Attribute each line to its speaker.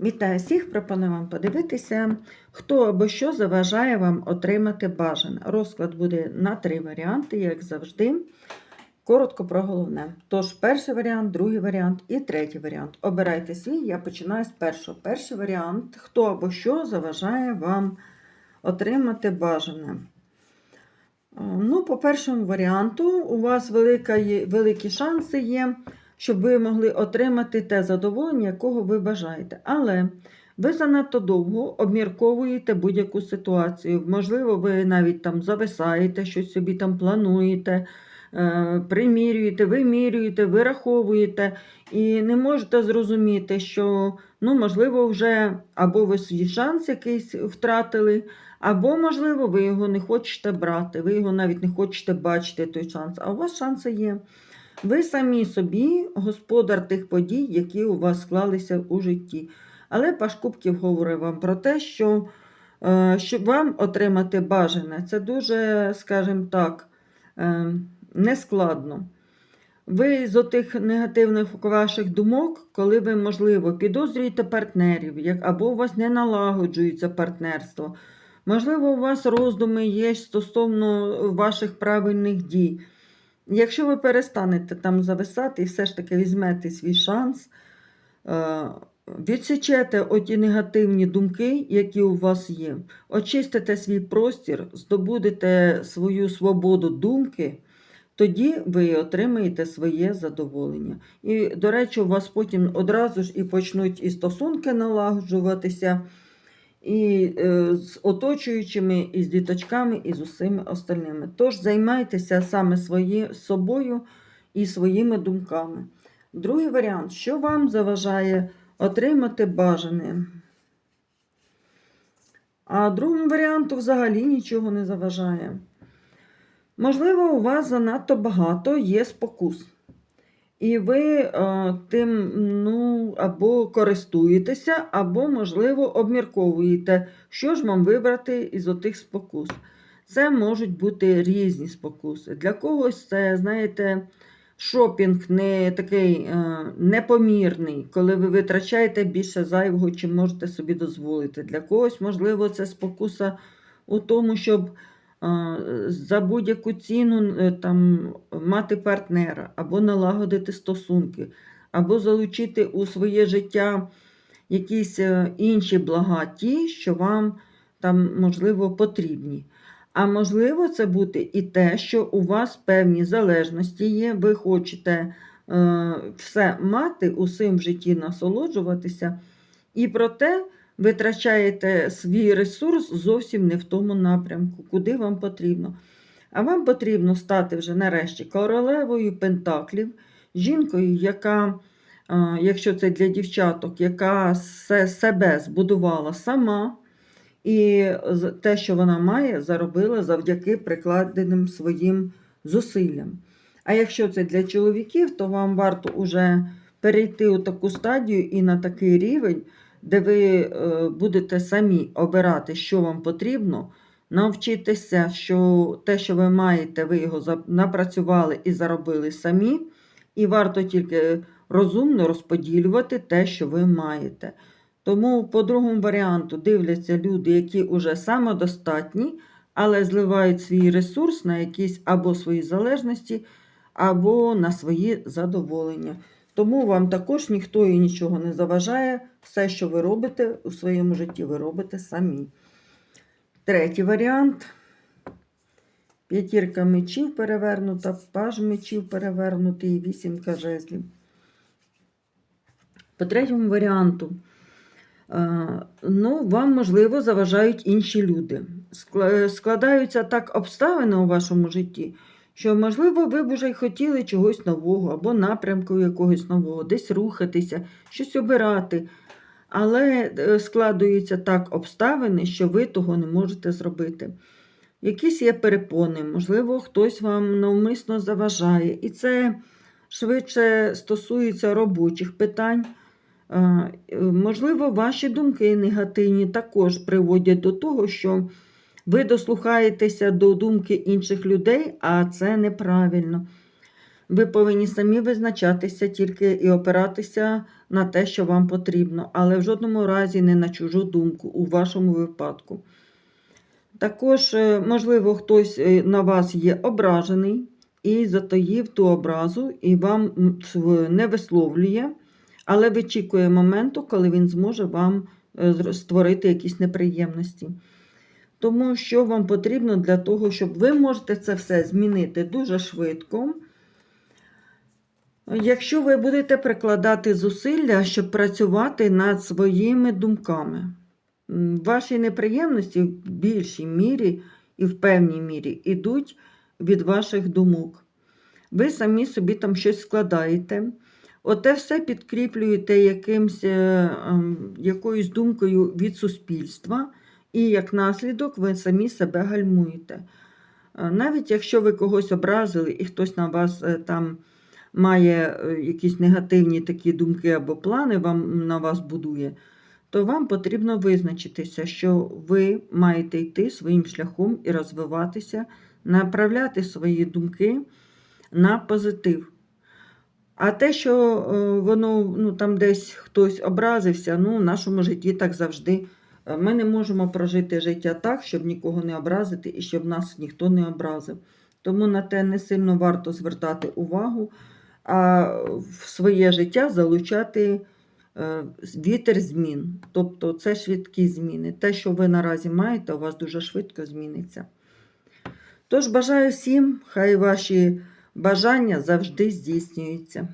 Speaker 1: Вітаю всіх! Пропоную вам подивитися, хто або що заважає вам отримати бажане. Розклад буде на три варіанти, як завжди. Коротко про головне. Тож, перший варіант, другий варіант і третій варіант. Обирайте свій, я починаю з першого. Перший варіант, хто або що заважає вам отримати бажане. Е, Ну, по першому варіанту, у вас велика великі шанси є, щоб ви могли отримати те задоволення, якого ви бажаєте. Але ви занадто довго обмірковуєте будь-яку ситуацію. Можливо, ви навіть там зависаєте, щось собі там плануєте, е, примірюєте, вимірюєте, вираховуєте і не можете зрозуміти, що, ну, можливо, вже або ви свій шанс якийсь втратили, або, можливо, ви його не хочете брати, ви його навіть не хочете бачити, той шанс, а у вас шанси є. Ви самі собі господар тих подій, які у вас склалися у житті. Але Паш Кубків говорить вам про те, що е, щоб вам отримати бажане, це дуже, скажімо так, е, нескладно. Ви з отих негативних ваших думок, коли ви, можливо, підозрюєте партнерів, або у вас не налагоджується партнерство, можливо, у вас роздуми є стосовно ваших правильних дій. Якщо ви перестанете там зависати і все ж таки візьмете свій шанс, е, відсічете оті негативні думки, які у вас є, очистите свій простір, здобудете свою свободу думки, тоді ви отримаєте своє задоволення. І, до речі, у вас потім одразу ж і почнуть і стосунки налагоджуватися, і е, з оточуючими, і з діточками, і з усіми остальними. Тож займайтеся саме свої, собою і своїми думками. Другий варіант, що вам заважає отримати бажане? А другому варіанту взагалі нічого не заважає. Можливо, у вас занадто багато є спокус. І ви е, тим ну, або користуєтеся, або, можливо, обмірковуєте, що ж вам вибрати із отих спокус. Це можуть бути різні спокуси. Для когось це, знаєте, шопінг не такий е, непомірний, коли ви витрачаєте більше зайвого, чим можете собі дозволити. Для когось, можливо, це спокуса у тому, щоб за будь-яку ціну е, там, мати партнера, або налагодити стосунки, або залучити у своє життя якісь е, інші блага, ті, що вам там, можливо, потрібні. А можливо, це бути і те, що у вас певні залежності є, ви хочете е, все мати, усім в житті насолоджуватися, і проте витрачаєте свій ресурс зовсім не в тому напрямку, куди вам потрібно. А вам потрібно стати вже нарешті королевою Пентаклів, жінкою, яка, якщо це для дівчаток, яка себе збудувала сама, і те, що вона має, заробила завдяки прикладеним своїм зусиллям. А якщо це для чоловіків, то вам варто уже перейти у таку стадію і на такий рівень, де ви е, будете самі обирати, що вам потрібно, навчитися, що те, що ви маєте, ви його напрацювали і заробили самі, і варто тільки розумно розподілювати те, що ви маєте. Тому, по другому варіанту, дивляться люди, які вже самодостатні, але зливають свій ресурс на якісь або свої залежності, або на свої задоволення. Тому вам також ніхто і нічого не заважає. Все, що ви робите у своєму житті, ви робите самі. Третій варіант. П'ятірка мечів перевернута, паж мечів перевернутий вісімка жезлів. По третьому варіанту. е, Ну, вам, можливо, заважають інші люди. Складаються так обставини у вашому житті, що, можливо, ви б уже й хотіли чогось нового або напрямку якогось нового, десь рухатися, щось обирати. Але е, складуються так обставини, що ви того не можете зробити. Якісь є перепони, можливо, хтось вам навмисно заважає. І це швидше стосується робочих питань. Е, Можливо, ваші думки негативні також приводять до того, що ви дослухаєтеся до думки інших людей, а це неправильно. Ви повинні самі визначатися тільки і опиратися на те, що вам потрібно, але в жодному разі не на чужу думку у вашому випадку. Також, е, можливо, хтось е, на вас є ображений і затаїв ту образу, і вам не висловлює, але вичікує моменту, коли він зможе вам е, створити якісь неприємності. Тому що вам потрібно для того, щоб ви можете це все змінити дуже швидко. Якщо ви будете прикладати зусилля, щоб працювати над своїми думками, ваші неприємності в більшій мірі і в певній мірі йдуть від ваших думок. Ви самі собі там щось складаєте. Оте все підкріплюєте якимсь, е, ем, якоюсь думкою від суспільства, і як наслідок ви самі себе гальмуєте. Е, Навіть якщо ви когось образили і хтось на вас е, там має е, якісь негативні такі думки або плани вам, на вас будує, то вам потрібно визначитися, що ви маєте йти своїм шляхом і розвиватися, направляти свої думки на позитив. А те, що воно ну, там десь хтось образився, ну, в нашому житті так завжди. Ми не можемо прожити життя так, щоб нікого не образити і щоб нас ніхто не образив. Тому на те не сильно варто звертати увагу, а в своє життя залучати е, вітер змін. Тобто це швидкі зміни. Те, що ви наразі маєте, у вас дуже швидко зміниться. Тож бажаю всім, хай ваші бажання завжди здійснюються.